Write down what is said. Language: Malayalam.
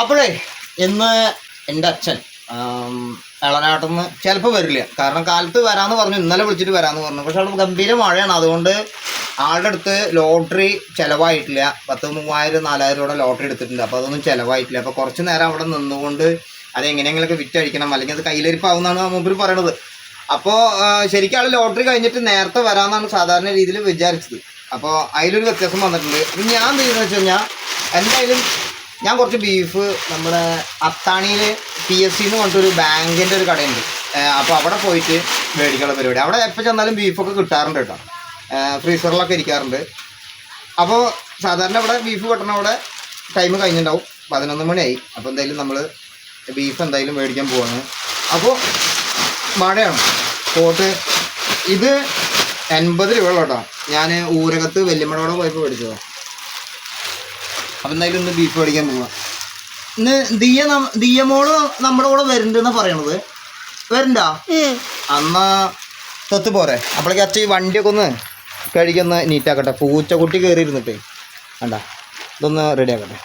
അപ്പോഴേ ഇന്ന് എന്റെ അച്ഛൻ ഇളനാട്ടിൽ ചിലപ്പോൾ വരില്ല. കാരണം കാലത്ത് വരാമെന്ന് പറഞ്ഞു ഇന്നലെ വിളിച്ചിട്ട് വരാമെന്ന് പറഞ്ഞു. പക്ഷെ അവിടെ ഗംഭീര മഴയാണ്. അതുകൊണ്ട് ആളുടെ അടുത്ത് ലോട്ടറി ചിലവായിട്ടില്ല. പത്ത് മൂവായിരം നാലായിരം രൂപയുടെ ലോട്ടറി എടുത്തിട്ടുണ്ട്. അപ്പോൾ അതൊന്നും ചിലവായിട്ടില്ല. അപ്പോൾ കുറച്ച് നേരം അവിടെ നിന്നുകൊണ്ട് അത് എങ്ങനെയെങ്കിലൊക്കെ വിറ്റഴിക്കണം. അല്ലെങ്കിൽ അത് കയ്യിലിരിപ്പാവുന്നതാണ് മുമ്പിൽ പറയണത്. അപ്പോൾ ശരിക്കും ആൾ ലോട്ടറി കഴിഞ്ഞിട്ട് നേരത്തെ വരാമെന്നാണ് സാധാരണ രീതിയിൽ വിചാരിച്ചത്. അപ്പോൾ അതിലൊരു വ്യത്യാസം വന്നിട്ടുണ്ട്. ഞാൻ എന്ത് ചെയ്യുന്നത് വെച്ച് കഴിഞ്ഞാൽ എന്തായാലും ഞാൻ കുറച്ച് ബീഫ് നമ്മുടെ അത്താണിയിൽ പി എസ് സിന്ന് പറഞ്ഞിട്ടൊരു ബാങ്കിന്റെ ഒരു കടയുണ്ട്. അപ്പോൾ അവിടെ പോയിട്ട് മേടിക്കാനുള്ള പരിപാടി. അവിടെ എപ്പോൾ ചെന്നാലും ബീഫൊക്കെ കിട്ടാറുണ്ട് കേട്ടോ. ഫ്രീസറിലൊക്കെ ഇരിക്കാറുണ്ട്. അപ്പോൾ സാധാരണ ഇവിടെ ബീഫ് വെട്ടണ അവിടെ ടൈം കഴിഞ്ഞിട്ടുണ്ടാവും പതിനൊന്ന് മണിയായി. അപ്പോൾ എന്തായാലും നമ്മൾ ബീഫ് എന്തായാലും മേടിക്കാൻ പോവാണ്. അപ്പോൾ മഴയാണ് പോട്ട് ഇത് എൺപത് രൂപ കേട്ടോ. ഞാൻ ഊരകത്ത് വെല്ലുമണോടെ പോയപ്പോൾ മേടിച്ചതാണ് അപ്പം എന്തായാലും ഇന്ന് ബീഫ് മേടിക്കാൻ പോവാം. ഇന്ന് ദിയ ദിയ മോൾ നമ്മുടെ കൂടെ വരുന്നുണ്ടെന്ന് പറയണത്. വരണ്ട? അന്നാ തൊത്ത് പോരെ. അപ്പോഴേക്ക് അച്ഛൻ ഈ വണ്ടിയൊക്കെ ഒന്ന് കഴുകിയൊന്ന് നീറ്റാക്കട്ടെ പൂച്ചക്കുട്ടി കയറി ഇരുന്നിട്ട് വേണ്ട. ഇതൊന്ന് റെഡി ആക്കട്ടെ.